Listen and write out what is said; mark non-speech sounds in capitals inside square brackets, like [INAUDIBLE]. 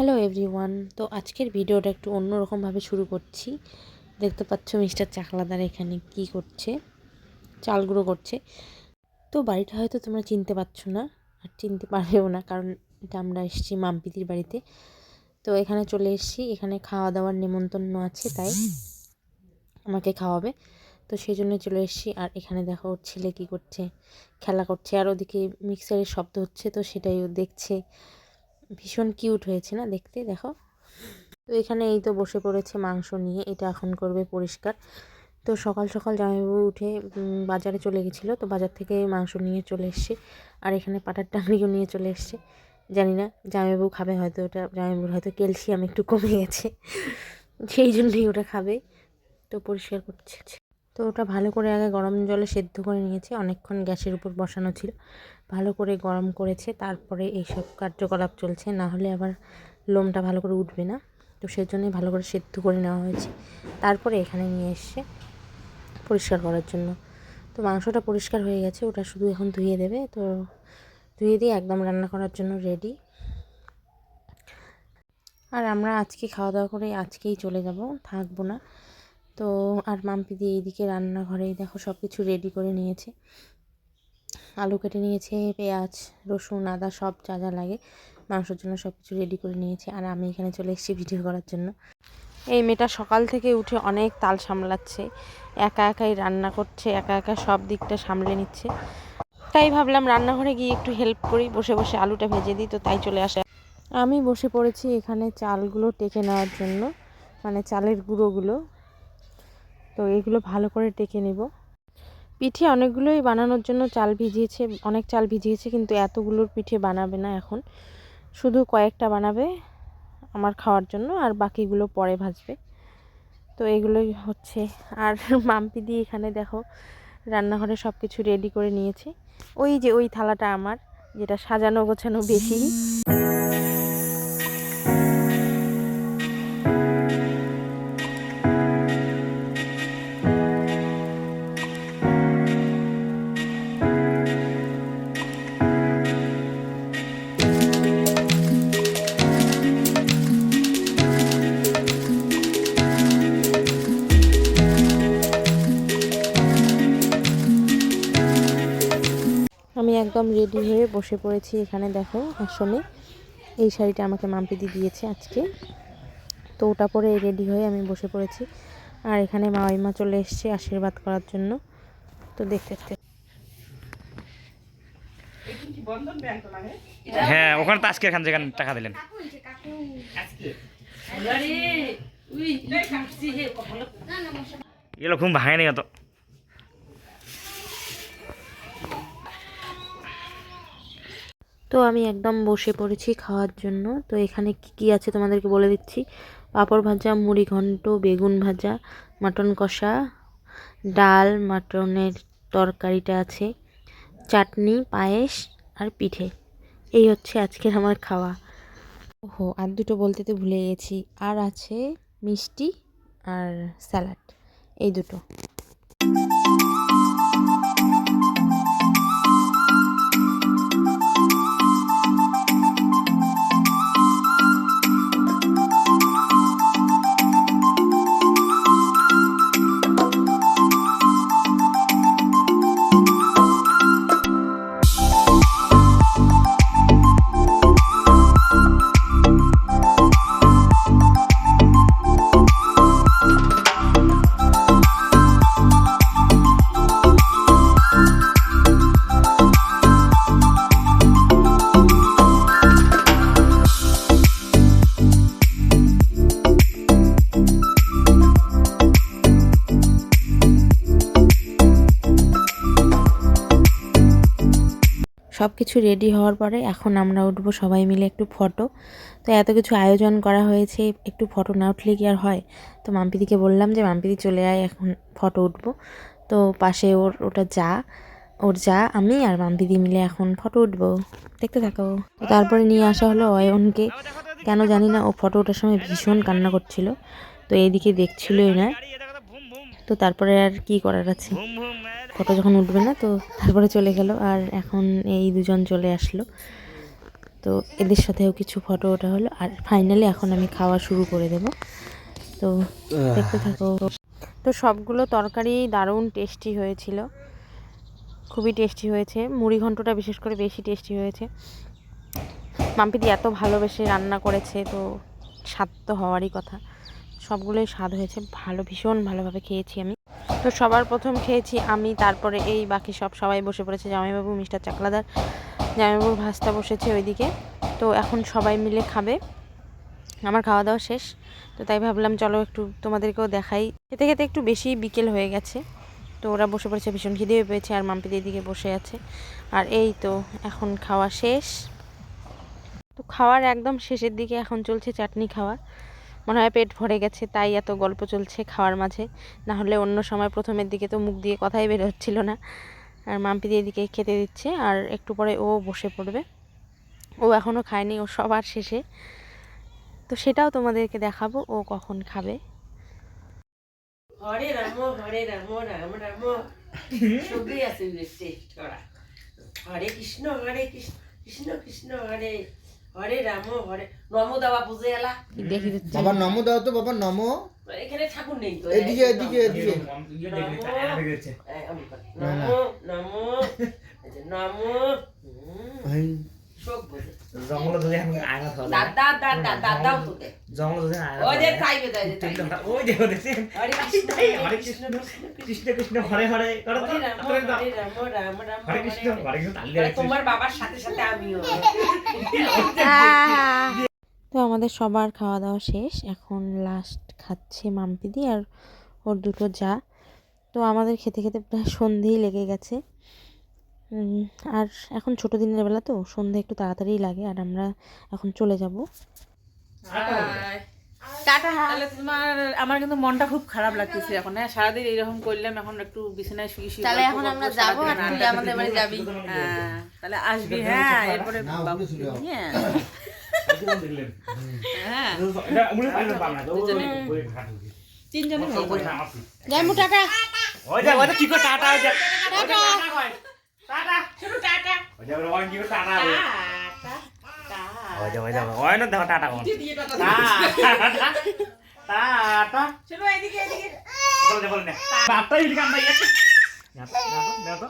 Hello everyone তো আজকের ভিডিওটা একটু অন্যরকমভাবে শুরু করছি। দেখতে পাচ্ছ মিস্টার চাকলাদার এখানে কি করছে চাল গুঁড়ো করছে। তো বাড়িটা হয়তো তোমরা চিনতে পারছ না, আর চিনতে পারবেও না, কারণ এটা আমরা এসেছি মাম্পিদির বাড়িতে। তো এখানে চলে এসেছি, এখানে খাওয়া দাওয়ার নেমন্তন্ন আছে, তাই আমাকে খাওয়াবে। তো সেই জন্য চলে এসেছি, আর এখানে দেখো ওর ছেলে কী করছে, খেলা করছে। আর ওদিকে মিক্সারের শব্দ হচ্ছে, তো সেটাই ও দেখছে। ভীষণ কিউট হয়েছে না দেখতে, দেখো। তো এখানে এই তো বসে পড়েছে মাংস নিয়ে, এটা এখন করবে পরিষ্কার। তো সকাল সকাল জামাইবাবু উঠে বাজারে চলে গেছিল, তো বাজার থেকে মাংস নিয়ে চলে এসছে। আর এখানে পাটার টাঙ্গিও নিয়ে চলে এসছে। জানি না, জামাইবাবু খাবে হয়তো ওটা, জামাইবাবুর হয়তো ক্যালসিয়াম একটু কমে গেছে। সেই জন্যই ওটা খাবে। তো পরিষ্কার করছে। তো ওটা ভালো করে আগে গরম জলে সেদ্ধ করে নিয়েছে, অনেকক্ষণ গ্যাসের উপর বসানো ছিল। ভালো করে গরম করেছে, তারপরে এইসব কার্যকলাপ চলছে, না হলে আবার লোমটা ভালো করে উঠবে না। তো সেজন্যই ভালো করে সেদ্ধ করে নেওয়া হয়েছে। তারপরে এখানে নিয়ে এসছে পরিষ্কার করার জন্য। তো মাংসটা পরিষ্কার হয়ে গেছে, ওটা শুধু এখন ধুয়ে দেবে। তো ধুয়ে দিয়ে একদম রান্না করার জন্য রেডি আর আমরা আজকে খাওয়া দাওয়া করে আজকেই চলে যাব, থাকব না। তো আর মাম্পি দিয়ে এইদিকে রান্নাঘরেই দেখো সব কিছু রেডি করে নিয়েছে। আলু কেটে নিয়েছে, পেঁয়াজ, রসুন, আদা, সব যা যা লাগে মাংসের জন্য সব কিছু রেডি করে নিয়েছে। আর আমি এখানে চলে এসেছি ভিডিও করার জন্য। এই মেয়েটা সকাল থেকে উঠে অনেক তাল সামলাচ্ছে, একা একাই রান্না করছে, একা একা সব দিকটা সামলে নিচ্ছে। তাই ভাবলাম রান্নাঘরে গিয়ে একটু হেল্প করি, বসে বসে আলুটা ভেজে দিই, তো তাই চলে আসে। আমি বসে পড়েছি এখানে চালগুলো টেকে নেওয়ার জন্য মানে চালের গুঁড়োগুলো। তো এগুলো ভালো করে টেকে নেব। পিঠে অনেকগুলোই বানানোর জন্য চাল ভিজিয়েছে, অনেক চাল ভিজিয়েছে, কিন্তু এতগুলোর পিঠে বানাবে না এখন। শুধু কয়েকটা বানাবে আমার খাওয়ার জন্য, আর বাকিগুলো পরে ভাজবে। তো এগুলোই হচ্ছে। আর [LAUGHS] মাম্পি দিয়ে এখানে দেখো, রান্নাঘরে সব কিছু রেডি করে নিয়েছে। ওই যে ওই থালাটা আমার, যেটা সাজানো গোছানো বেশি আমি একদম রেডি হয়ে বসে পড়েছি এখানে দেখো আসনে এই শাড়িটা আমাকে মাম্পিদি দিয়েছে আজকে। তো ওটা পরে রেডি হয়ে আমি বসে পড়েছি। আর এখানে মাওয়াইমা চলে এসছে আশীর্বাদ করার জন্য। তো দেখতে দেখতে হ্যাঁ ওখানে তো আজকে এখান যেখানে টাকা দিলেন। এগুলো ঘুম ভাঙেনি অত। তো আমি একদম বসে পড়েছি খাওয়ার জন্য। তো এখানে কি কি আছে তোমাদেরকে বলে দিচ্ছি? পাঁপড় ভাজা, মুড়ি ঘন্ট, বেগুন ভাজা, মাটন কষা, ডাল, মাটনের তরকারিটা আছে, চাটনি, পায়েস আর পিঠে। এই হচ্ছে আজকের আমার খাওয়া। ওহো, আর দুটো বলতে তো ভুলে গেছি। আর আছে মিষ্টি আর স্যালাড। এই দুটো। সব কিছু রেডি হওয়ার পরে এখন আমরা উঠবো সবাই মিলে একটু ফটো তো এত কিছু আয়োজন করা হয়েছে, একটু ফটো না উঠলে কি আর হয়? তো মাম্পিদিকে বললাম যে, মাম্পিদি চলে আয়, এখন ফটো উঠবো। তো পাশে ওর, ওটা যা, ওর যা, আমি আর মাম্পিদি মিলে এখন ফটো উঠবো। দেখতে থাকো। তারপরে নিয়ে আসা হলো অয়নকে। কেন জানি না, ও ফটো ওঠার সময় ভীষণ কান্না করছিল। তো এইদিকে দেখছিলই না। তো তারপরে আর কি করার আছে? ফটো যখন উঠবে না তো তারপরে চলে গেল। আর এখন এই দুজন চলে আসলো। তো এদের সাথেও কিছু ফটো ওটা হলো। আর ফাইনালি এখন আমি খাওয়া শুরু করে দেব। তো দেখতে থাকো। তো সবগুলো তরকারি দারুণ টেস্টি হয়েছিল। খুবই টেস্টি হয়েছে। মুড়ি ঘন্টটা বিশেষ করে বেশি টেস্টি হয়েছে। মাম্পিদি এত ভালোবেসে রান্না করেছে তো স্বাদ তো হওয়ারই কথা। সবগুলোই স্বাদ হয়েছে, ভালো, ভীষণ ভালোভাবে খেয়েছি আমি। তো সবার প্রথম খেয়েছি আমি, তারপরে এই বাকি সব সবাই বসে পড়েছে, জামাইবাবু, মিস্টার চাকলাদার। জামাইবাবুর ভাস্তা বসেছে ওইদিকে। তো এখন সবাই মিলে খাবে। আমার খাওয়া দাওয়া শেষ। তো তাই ভাবলাম, চলো একটু তোমাদেরকেও দেখাই। খেতে খেতে একটু বেশি বিকেল হয়ে গেছে। তো ওরা বসে পড়েছে, ভীষণ খিদেও পেয়েছে, আর মাম্পিদি এদিকে বসে আছে। আর এই তো, এখন খাওয়া শেষ। তো খাওয়ার একদম শেষের দিকে এখন চলছে চাটনি খাওয়া। মনে হয় পেট ভরে গেছে, তাই এত গল্প চলছে খাওয়ার মাঝে। না হলে অন্য সময় প্রথমের দিকে তো মুখ দিয়ে কথাই বের হচ্ছিল না। আর মাম্পিদি এদিকে খেতে দিচ্ছে, আর একটু পরে ও বসে পড়বে। ও এখনও খায়নি, ও সবার শেষে। তো সেটাও তোমাদেরকে দেখাবো, ও কখন খাবে। হরে রাম হরে রাম রাম রাম। সবই আছে টেস্ট করা হরে কৃষ্ণ হরে কৃষ্ণ কৃষ্ণ কৃষ্ণ, হরে। হরে রাম হরে। নম দেওয়া বুঝে এলা দেখি বাবা নমো দাও তো বাবা নমো। এখানে ঠাকুর নেই তো এদিকে এদিকে এদিকে নম। নম নম। হাই। বুঝে। জঙ্গল ধরে এখন আয়না ধরে দাদা দাদা দাদাও তো জঙ্গল ধরে আয়না ওই যে চাইবে তাই ওই দেখো দেখছেন হরে কৃষ্ণ হরে কৃষ্ণ কৃষ্ণ। কৃষ্ণ হরে হরে। হরে রাম রাম রাম হরে কৃষ্ণ হরে কৃষ্ণ। তোমার বাবার সাথে সাথে তো আমাদের সবার খাওয়া দাওয়া শেষ। এখন লাস্ট খাচ্ছে মাম্পিদি আর ওর দুটো যা। তো আমাদের খেতে খেতে প্রায় সন্ধেই লেগে গেছে। আর এখন ছোট দিনের বেলা তো, সন্ধে একটু তাড়াতাড়ি লাগে। আর আমরা এখন চলে যাব। তাহলে তোমার আমার কিন্তু মনটা খুব খারাপ লাগতেছে এখন হ্যাঁ? সারাদিন এইরকম করলাম এখন একটু বিছানায় শুয়ে শুয়ে তাহলে এখন আমরা যাব আর তুই আমাদের বাড়ি যাবি। হ্যাঁ তাহলে আসবি হ্যাঁ এরপরে বাবু হ্যাঁ। হ্যাঁ। হয়ে। টাটা। ওই যে ওই যে হয় ওই না দেখো টাটা কোন টাটা চলো এদিকে এদিকে। বল দে বল দে। টাটা না তো না তো